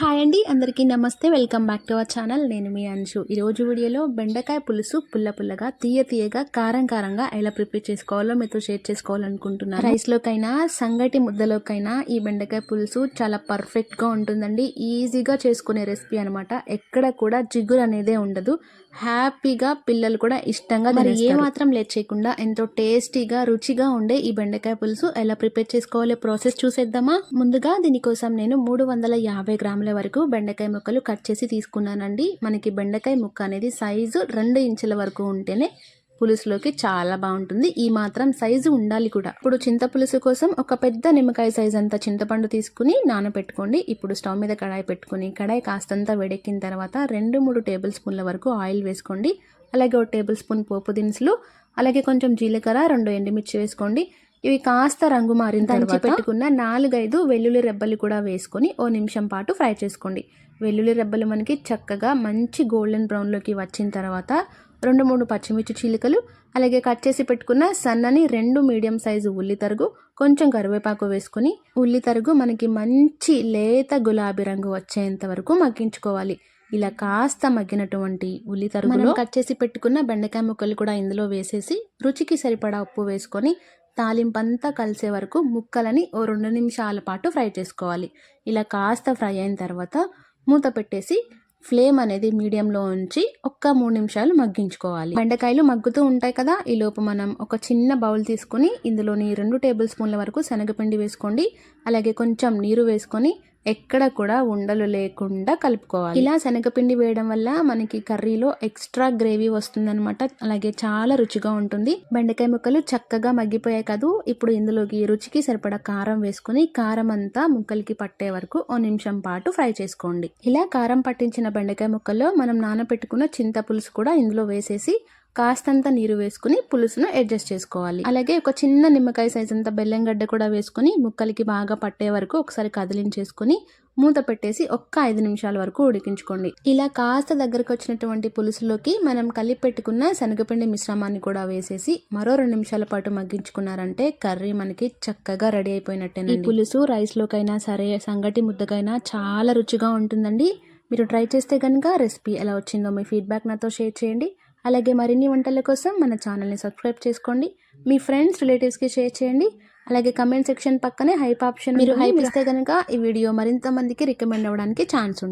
Hi అండి అందరికీ నమస్తే. Welcome back to our channel. నేను మీ అంశు. ఈరోజు వీడియోలో బెండకాయ పులుసు పుల్ల పుల్లగా తీయ తీయగా కారం కారంగా ఎలా ప్రిపేర్ చేసుకోవాలో మీతో షేర్ చేసుకోవాలనుకుంటున్నాను. రైస్లోకైనా సంగటి ముద్దలోకైనా ఈ బెండకాయ పులుసు చాలా పర్ఫెక్ట్గా ఉంటుందండి. ఈజీగా చేసుకునే రెసిపీ అనమాట ఎక్కడ కూడా జిగురు అనేదే ఉండదు. హ్యాపీగా పిల్లలు కూడా ఇష్టంగా మరి ఏ మాత్రం లేట్ చేయకుండా ఎంతో టేస్టీగా రుచిగా ఉండే ఈ బెండకాయ పులుసు ఎలా ప్రిపేర్ చేసుకోవాలో ప్రాసెస్ చూసేద్దామా? ముందుగా దీనికోసం నేను మూడు వందల యాభై గ్రాముల వరకు బెండకాయ ముక్కలు కట్ చేసి తీసుకున్నానండి. మనకి బెండకాయ ముక్క అనేది సైజు రెండు ఇంచుల వరకు ఉంటేనే పులుసులోకి చాలా బాగుంటుంది. ఈ మాత్రం సైజు ఉండాలి కూడా. ఇప్పుడు చింత పులుసు కోసం ఒక పెద్ద నిమ్మకాయ సైజు అంత చింతపండు తీసుకుని నానబెట్టుకోండి ఇప్పుడు స్టవ్ మీద కడాయి పెట్టుకుని కడాయి కాస్తంత వేడెక్కిన తర్వాత రెండు మూడు టేబుల్ స్పూన్ల వరకు ఆయిల్ వేసుకోండి. అలాగే ఒక టేబుల్ స్పూన్ పోపు దినుసులు అలాగే కొంచెం జీలకర్ర రెండు ఎండుమిర్చి వేసుకోండి. ఇవి కాస్త రంగు మారిన తర్వాత పెట్టుకున్న నాలుగైదు వెల్లుల్లి రెబ్బలు కూడా వేసుకొని ఓ నిమిషం పాటు ఫ్రై చేసుకోండి. వెల్లుల్లి రెబ్బలు మనకి చక్కగా మంచి గోల్డెన్ బ్రౌన్లోకి వచ్చిన తర్వాత రెండు మూడు పచ్చిమిర్చి చీలికలు అలాగే కట్ చేసి పెట్టుకున్న సన్నని రెండు మీడియం సైజు ఉల్లి తరుగు కొంచెం కరివేపాకు వేసుకొని ఉల్లి తరుగు మనకి మంచి లేత గులాబీ రంగు వచ్చేంత వరకు మగ్గించుకోవాలి. ఇలా కాస్త మగ్గినటువంటి ఉల్లి తరుగులో కట్ చేసి పెట్టుకున్న బెండకాయ ముక్కలు కూడా ఇందులో వేసేసి రుచికి సరిపడా ఉప్పు వేసుకొని తాలింపంతా కలిసే వరకు ముక్కలని ఓ రెండు నిమిషాల పాటు ఫ్రై చేసుకోవాలి. ఇలా కాస్త ఫ్రై అయిన తర్వాత మూత పెట్టేసి ఫ్లేమ్ అనేది మీడియంలో ఉంచి ఒక్క మూడు నిమిషాలు మగ్గించుకోవాలి. బెండకాయలు మగ్గుతూ ఉంటాయి కదా ఈ లోపు మనం ఒక చిన్న బౌల్ తీసుకొని ఇందులోని రెండు టేబుల్ స్పూన్ల వరకు శనగపిండి వేసుకోండి. అలాగే కొంచెం నీరు వేసుకొని ఎక్కడ కూడా ఉండలు లేకుండా కలుపుకోవాలి. ఇలా శనగపిండి వేయడం వల్ల మనకి కర్రీలో ఎక్స్ట్రా గ్రేవీ వస్తుందనమాట అలాగే చాలా రుచిగా ఉంటుంది. బెండకాయ ముక్కలు చక్కగా మగ్గిపోయాయి కాదు. ఇప్పుడు ఇందులోకి రుచికి సరిపడా కారం వేసుకుని కారం అంతా ముక్కలకి పట్టే వరకు ఓ నిమిషం పాటు ఫ్రై చేసుకోండి. ఇలా కారం పట్టించిన బెండకాయ ముక్కల్లో మనం నానబెట్టుకున్న చింత పులుసు కూడా ఇందులో వేసేసి కాస్తంత నీరు వేసుకుని పులుసును అడ్జస్ట్ చేసుకోవాలి. అలాగే ఒక చిన్న నిమ్మకాయ సైజ్ అంత బెల్లం గడ్డ కూడా వేసుకుని ముక్కలకి బాగా పట్టే వరకు ఒకసారి కదిలించేసుకుని మూత పెట్టేసి ఒక్క ఐదు నిమిషాల వరకు ఉడికించుకోండి. ఇలా కాస్త దగ్గరకు వచ్చినటువంటి పులుసులోకి మనం కలిపి పెట్టుకున్న శనగపిండి మిశ్రమాన్ని కూడా వేసేసి మరో రెండు నిమిషాల పాటు మగ్గించుకున్నారంటే కర్రీ మనకి చక్కగా రెడీ అయిపోయినట్టే ఈ పులుసు రైస్లోకైనా సరే సంగటి ముద్దకైనా చాలా రుచిగా ఉంటుందండి. మీరు ట్రై చేస్తే కనుక రెసిపీ ఎలా వచ్చిందో మీ ఫీడ్బ్యాక్ నాతో షేర్ చేయండి. అలాగే మరిన్ని వంటల కోసం మన ఛానల్ని సబ్స్క్రైబ్ చేసుకోండి. మీ ఫ్రెండ్స్ రిలేటివ్స్కి షేర్ చేయండి. అలాగే కమెంట్ సెక్షన్ పక్కనే హైప్ ఆప్షన్ మీరు హైప్ ఇస్తే కనుక ఈ వీడియో మరింత మందికి రికమెండ్ అవ్వడానికి ఛాన్స్ ఉంది